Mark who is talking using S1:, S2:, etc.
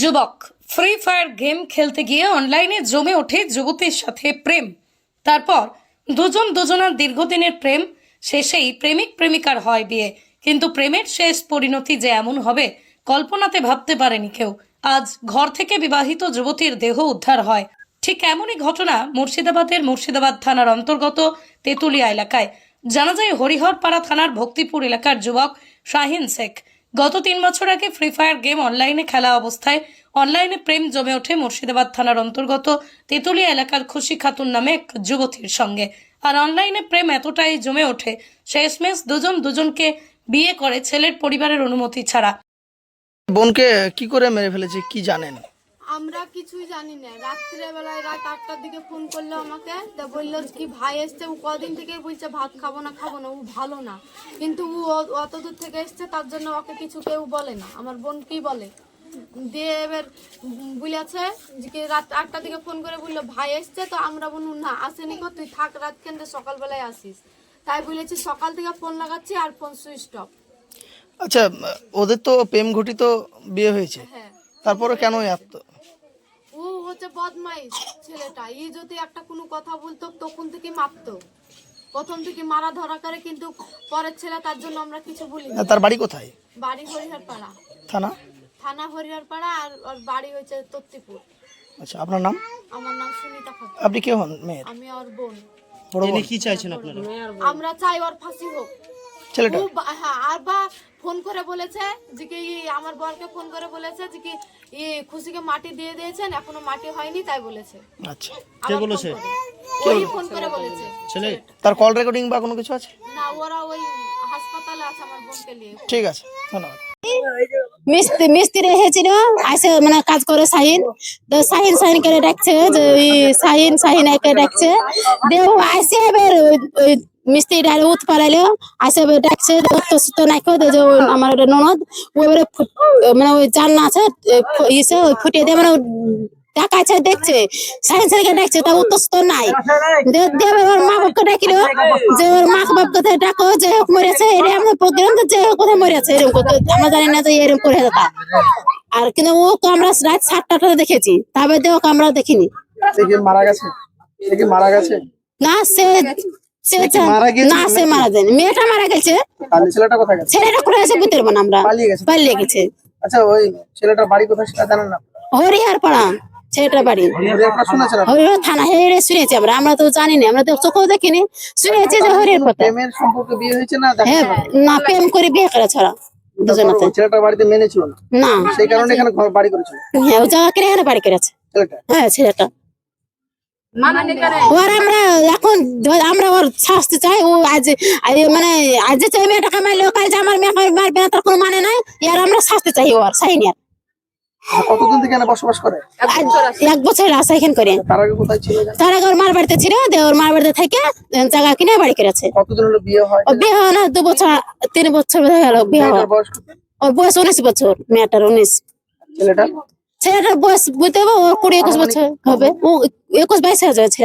S1: যুবক free fire game খেলতে গিয়ে অনলাইনে জমে ওঠে যুবতীর সাথে প্রেম। তারপর দুজন দুজনার দীর্ঘদিনের প্রেম, শেষেই প্রেমিক প্রেমিকার হয় বিয়ে। কিন্তু প্রেমের শেষ পরিণতি যে এমন হবে, কল্পনাতে ভাবতে পারেনি কেউ। আজ ঘর থেকে বিবাহিত যুবতীর দেহ উদ্ধার হয়। ঠিক এমনই ঘটনা মুর্শিদাবাদের মুর্শিদাবাদ থানার অন্তর্গত তেঁতুলিয়া এলাকায়। জানা যায়, হরিহরপাড়া থানার ভক্তিপুর এলাকার যুবক শাহিন শেখ। গত তিন বছর আগে ফ্রি ফায়ার গেম অনলাইনে খেলা অবস্থায় অনলাইনে প্রেম জমে ওঠে মুর্শিদাবাদ থানার অন্তর্গত তেঁতুলিয়া এলাকার খুশি খাতুন নামে এক যুবতীর সঙ্গে। আর অনলাইনে প্রেম এতটাই জমে ওঠে, শেষমেশ দুজন দুজনকে বিয়ে করে ছেলের পরিবারের অনুমতি ছাড়া।
S2: বোনকে কি করে মেরে ফেলেছে, কি জানেন?
S3: আমরা কিছুই জানি না। রাত্রে বেলায় রাত আটটার দিকে ফোন করল আমাকে তা বলল কি ভাই এসছে ও কদিন থেকে বলছে ভাত খাব না খাব না ও ভালো না। কিন্তু ও অত দূর থেকে এসছে তার জন্য ওকে কিছু কেউ বলে না। আমার বোন কি বলে। দিয়ে এবার বলেছে যে রাত আটটার দিকে ফোন করে বলল ভাই এসছে তো আমরা বলুন না আসেনি কো তুই থাক রাত কেন্দ্রে সকালবেলায় আসিস। তাই বলেছি সকাল থেকে ফোন লাগাচ্ছি আর ফোন সুইচ অফ
S2: আচ্ছা ওদের তো প্রেম ঘটিত বিয়ে হয়েছে।
S3: হ্যাঁ।
S2: তারপরে কেন এত
S3: হচ্ছে বদমাইশ ছেলেটা। ই যদি একটা কোনো কথা বলতো তখন থেকে মারতো। প্রথম থেকে মারা ধরা করে কিন্তু পরের ছেলে তার জন্য আমরা কিছু বলি না।
S2: তার বাড়ি কোথায়?
S3: বাড়ি হরিহর পাড়া
S2: থানা?
S3: থানা হরিহর পাড়া আর ওর বাড়ি হচ্ছে তত্তিপুর
S2: আচ্ছা আপনার নাম?
S3: আমার নাম সুনিতা খাতুন।
S2: আপনি কে হন মেয়ের?
S3: আমি ওর বোন।
S2: বড় বোন?
S4: কি চাইছেন আপনারা?
S3: আমরা চাই ওর ফাঁসি হোক।
S2: ছেলেটা?
S3: হ্যাঁ আর বা ফোন করে বলেছে যে কি আমার বরকে ফোন করে বলেছে যে কি ই খুশিকে মাটি দিয়ে দিয়েছেন এখনও মাটি হয়নি তাই বলেছে।
S2: আচ্ছা।
S3: ফোন
S4: বলেছে?
S3: ওই ফোন করে বলেছে।
S4: ছেলে
S2: তার কল রেকর্ডিং বা কোনো কিছু আছে?
S3: না ওরা ওই হাসপাতালে আছে আমার বোনকে নিয়ে।
S2: ঠিক আছে ধন্যবাদ।
S5: মিস্ত্রি মিস্ত্রি এসেছিল আসে মানে কাজ করে শাহিন তো শাহিন শাহিন করে ডাকছে যে একে আসে এবার মিস্ত্রি ডালে উঠ পারাইলো আসে ডাকছে তো সুতো নাইকো তো যে আমার একটা ননদ ও এবারে মানে ওই জাননা আছে ইসে ওই ফুটিয়ে দিয়ে মানে ও ডাকাছে দেখছে শাহিন শাহিনকে ডাকছে তা উত্তর সুতো নাই। দেব এবার মা বাপকে ডাকিলো যে ওর মা বাপ কোথায় ডাকো যে হোক মরেছে এরকম আমাদের প্রোগ্রাম যে হোক কোথায় মরেছে এরকম আমরা জানি না যে এরকম করে যেতা আর কিন্তু ও তো আমরা রাত সাতটা দেখেছি তারপরে ওকে আমরা দেখিনি।
S2: মারা গেছে? মারা গেছে?
S5: না সে না সে মারা যায়নি। মেয়েটা মারা গেছে।
S2: ছেলেটা কোথায় গেছে?
S5: ছেলেটা বুঝতে পারব না আমরা।
S2: পালিয়ে গেছে। আচ্ছা ওই ছেলেটার বাড়ি কোথায় সেটা জানেন না?
S5: হরিহার পাড়া ছেলেটার বাড়ি? হরিহর থানা হেরে শুনেছি আমরা। আমরা তো জানি না আমরা তো চোখেও দেখিনি। শুনেছি যে হরিহর
S2: সম্পর্কে বিয়ে হয়েছে না
S5: হ্যাঁ না প্রেম করে বিয়ে করে ছড়া দুজনাতে।
S2: ছেলেটার বাড়িতে মেনেছিল না?
S5: না।
S2: সেই কারণে এখানে ঘর বাড়ি করেছিল?
S5: হ্যাঁ ও এখানে বাড়ি করেছে।
S2: ছেলেটা?
S5: হ্যাঁ ছেলেটা। ওর আমরা এখন আমরা ওর শাস্তি চাই ও আজ আজ মানে আজ যে চাই মেয়েটা কামাইলো কাল যে আমার মেয়ে মারবে না তার কোনো মানে নাই এর আমরা শাস্তি চাই ওর সাইনিয়ার
S2: কতদিন থেকে বসবাস করে?
S5: এক বছর এখানে করে।
S2: তার আগে কোথায় ছিল
S5: তার আগে ওর মার বাড়িতে ছিল ওর মার বাড়িতে থেকে জায়গা কিনে বাড়ি করেছে।
S2: কতদিন হলো বিয়ে হয়?
S5: বিয়ে হয় না দু বছর তিন বছর হয়ে গেল বিয়ে হওয়া
S2: বয়স
S5: ওর বয়স উনিশ বছর মেয়েটার উনিশ।
S2: ছেলেটা
S5: ছেলেটার বয়স বুঝতে পারব কুড়ি একুশ বছর হবে। ও একুশ বাইশ হাজার ছেলেটা।